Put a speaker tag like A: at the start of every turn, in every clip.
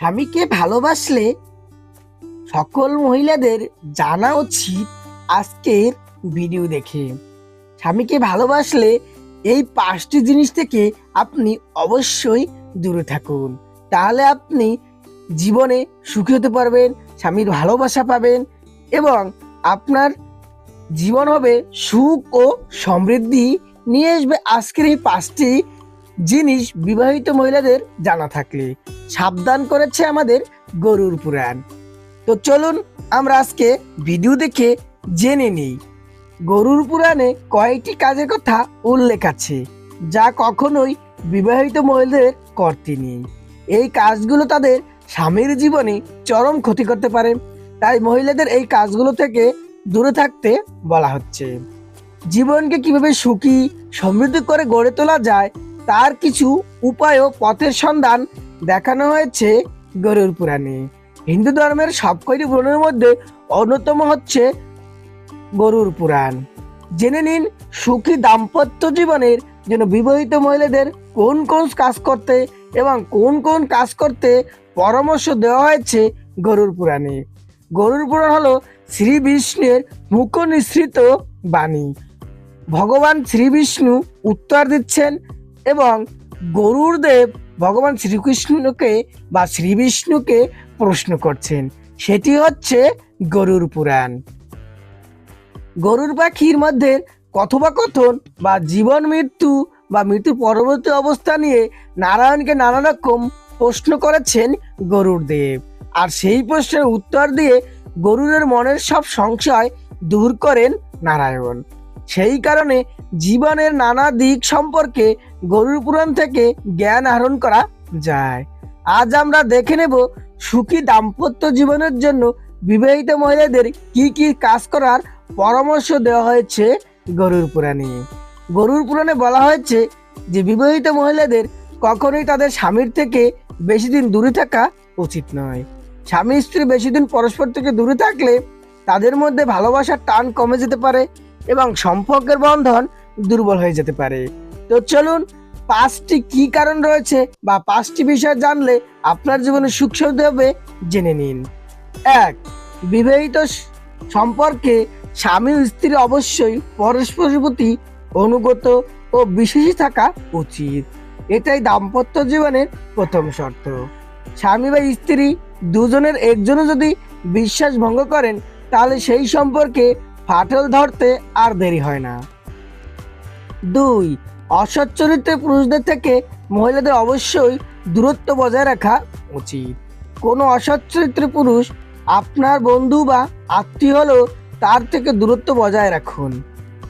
A: স্বামীকে ভালোবাসলে সকল মহিলাদের জানা উচিত আজকের ভিডিও দেখে। স্বামীকে ভালোবাসলে এই পাঁচটি জিনিস থেকে আপনি অবশ্যই দূরে থাকুন। তাহলে আপনি জীবনে সুখী হতে পারবেন, স্বামীর ভালোবাসা পাবেন এবং আপনার জীবন হবে সুখ ও সমৃদ্ধি। নিয়ে আসবে আজকের এই পাঁচটি জিনিস বিবাহিত মহিলাদের জানা থাকলে। সাবধান করেছে আমাদের গরুর পুরাণ। তো চলুন আমরা আজকে ভিডিও দেখে জেনে নিই। গরুর পুরাণে কয়েকটি কাজের কথা উল্লেখ আছে, যা কখনোই বিবাহিত মহিলাদের করতে নেই। এই কাজগুলো তাদের স্বামীর জীবনে চরম ক্ষতি করতে পারে, তাই মহিলাদের এই কাজগুলো থেকে দূরে থাকতে বলা হচ্ছে। জীবনকে কীভাবে সুখী, সমৃদ্ধ করে গড়ে তোলা যায় তার কিছু উপায় ও পথের সন্ধান দেখানো হয়েছে গরুর পুরাণে। হিন্দু ধর্মের সবকটি পুরাণের মধ্যে অন্যতম হচ্ছে গরুর পুরাণ। জেনে নিন সুখী দাম্পত্য জীবনের জন্য বিবাহিত মহিলাদের কোন কোন কাজ করতে এবং কোন কোন কাজ করতে পরামর্শ দেওয়া হয়েছে গরুর পুরাণে। গরুর পুরাণ হলো শ্রী বিষ্ণুর মুখ নিঃসৃত বাণী। ভগবান শ্রী বিষ্ণু উত্তর দিচ্ছেন এবং গরুর দেব ভগবান শ্রীকৃষ্ণকে বা শ্রীবিষ্ণুকে প্রশ্ন করছেন। সেটি হচ্ছে গরুর পুরাণ। গরুর পাখির মধ্যে কথোপকথন বা জীবন মৃত্যু বা মৃত্যু পরবর্তী অবস্থা নিয়ে নারায়ণকে নানা রকম প্রশ্ন করেছেন গরুর দেব। আর সেই প্রশ্নের উত্তর দিয়ে গরুরের মনের সব সংশয় দূর করেন নারায়ণ। সেই কারণে জীবনের নানা দিক সম্পর্কে গরুর পুরাণ থেকে জ্ঞান আহরণ করা যায়। আজ আমরা দেখে নেব সুখী দাম্পত্য জীবনের জন্য বিবাহিত মহিলাদের কি কি কাজ করার পরামর্শ দেওয়া হয়েছে গরুর পুরাণে। গরুর পুরাণে বলা হয়েছে যে বিবাহিত মহিলাদের কখনোই তাদের স্বামীর থেকে বেশি দিন দূরে থাকা উচিত নয়। স্বামী স্ত্রী বেশি দিন পরস্পর থেকে দূরে থাকলে তাদের মধ্যে ভালোবাসার টান কমে যেতে পারে। এবং সম্পর্কের বন্ধন দুর্বল হয়ে যেতে পারে। তো চলুন, পাঁচটি কি কারণ রয়েছে বা পাঁচটি বিষয় জানলে আপনার জীবনে সুখ সমৃদ্ধি হবে জেনে নিন। এক, বিবাহিত সম্পর্কে স্বামী স্ত্রী অবশ্যই পরস্পরের প্রতি অনুগত ও বিশ্বাসী থাকা উচিত। এটাই দাম্পত্য জীবনের প্রথম শর্ত। স্বামী বা স্ত্রী দুজনের একজনও যদি বিশ্বাস ভঙ্গ করেন, তাহলে সেই সম্পর্কে ফাটল ধরতে আর দেরি হয় না। দুই অসৎ চরিত্রের পুরুষদের থেকে মহিলাদের অবশ্যই দূরত্ব বজায় রাখা উচিত। কোনো অসৎ পুরুষ আপনার বন্ধু বা আত্মীয় হলেও তার থেকে দূরত্ব বজায় রাখুন।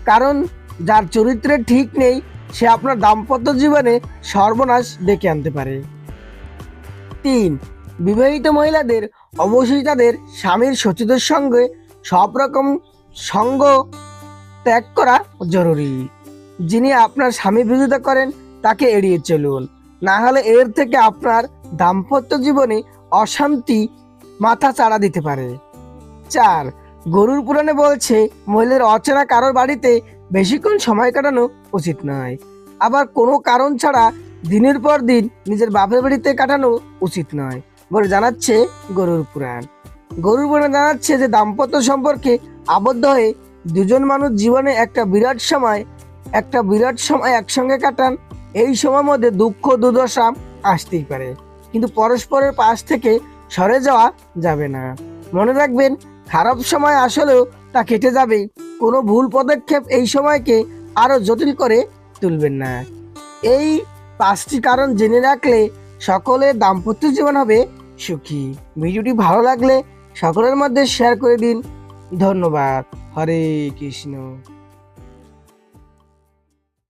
A: কারণ যার চরিত্রে ঠিক নেই, সে আপনার দাম্পত্য জীবনে সর্বনাশ ডেকে আনতে পারে। তিন, বিবাহিত মহিলাদের অবশ্যই তাদের স্বামীর সচিতের সঙ্গে সব রকম সঙ্গ ত্যাগ করা জরুরি। যিনি আপনার স্বামী বিরোধিতা করেন, তাকে এড়িয়ে চলুন। না হলে এর থেকে আপনার দাম্পত্য জীবনে অশান্তি মাথা চাড়া দিতে পারে। চার, গরুর পুরাণে বলছে, মহিলার অচেনা কারোর বাড়িতে বেশিক্ষণ সময় কাটানো উচিত নয়। আবার কোনো কারণ ছাড়া দিনের পর দিন নিজের বাপের বাড়িতে কাটানো উচিত নয় বলে জানাচ্ছে গরুর পুরাণ। গরুর পুরাণ জানাচ্ছে যে, দাম্পত্য সম্পর্কে আবদ্ধ হয়ে দুজন মানুষ জীবনে একটা বিরাট সময়, একটা বিরাট সময় একসঙ্গে কাটান। এই সময়ের মধ্যে দুঃখ, দুর্দশা আসতেই পারে। কিন্তু পরস্পরের পাশ থেকে সরে যাওয়া যাবে না। মনে রাখবেন, খারাপ সময় আসলেও তা কেটে যাবে। কোনো ভুল পদক্ষেপ এই সময়কে আরও জটিল করে তুলবেন না। এই পাঁচটি কারণ জেনে রাখলে সকলের দাম্পত্য জীবন হবে সুখী। ভিডিওটি ভালো লাগলে সকলের মধ্যে শেয়ার করে দিন। ধন্যবাদ। হরে কৃষ্ণ।